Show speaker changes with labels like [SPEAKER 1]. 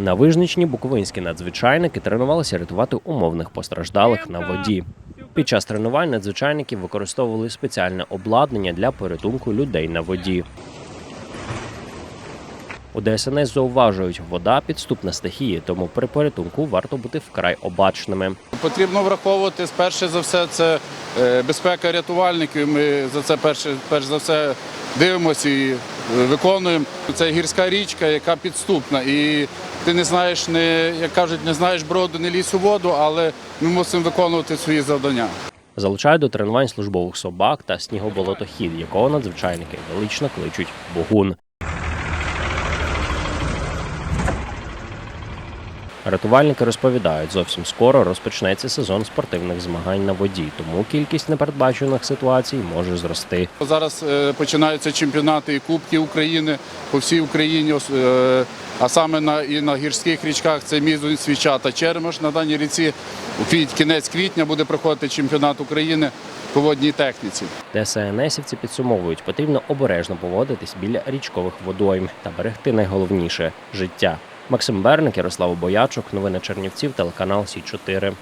[SPEAKER 1] На Вижничні буковинські надзвичайники тренувалися рятувати умовних постраждалих на воді. Під час тренувань надзвичайники використовували спеціальне обладнання для порятунку людей на воді. У ДСНС зауважують, вода підступна стихія, тому при порятунку варто бути вкрай обачними.
[SPEAKER 2] Потрібно враховувати перше за все це е, безпека рятувальників. Ми за це перше, перш за все дивимося і е, виконуємо. Це гірська річка, яка підступна. І ти не знаєш, не як кажуть, не знаєш броду, не лізь у воду, але ми мусимо виконувати свої завдання.
[SPEAKER 1] Залучають до тренувань службових собак та снігоболотохід, якого надзвичайники велично кличуть Богун. Рятувальники розповідають, зовсім скоро розпочнеться сезон спортивних змагань на воді, тому кількість непередбачених ситуацій може зрости.
[SPEAKER 2] Зараз е, починаються чемпіонати і Кубки України по всій Україні, е, а саме на і на гірських річках це Мізунь, Свіча та Чермош на даній ріці. У кінець квітня буде проходити чемпіонат України по водній техніці.
[SPEAKER 1] ДСНСівці підсумовують, потрібно обережно поводитись біля річкових водойм та берегти найголовніше життя. Максим Берник, Ярослав Боячук, новини Чернівців, телеканал Сі 4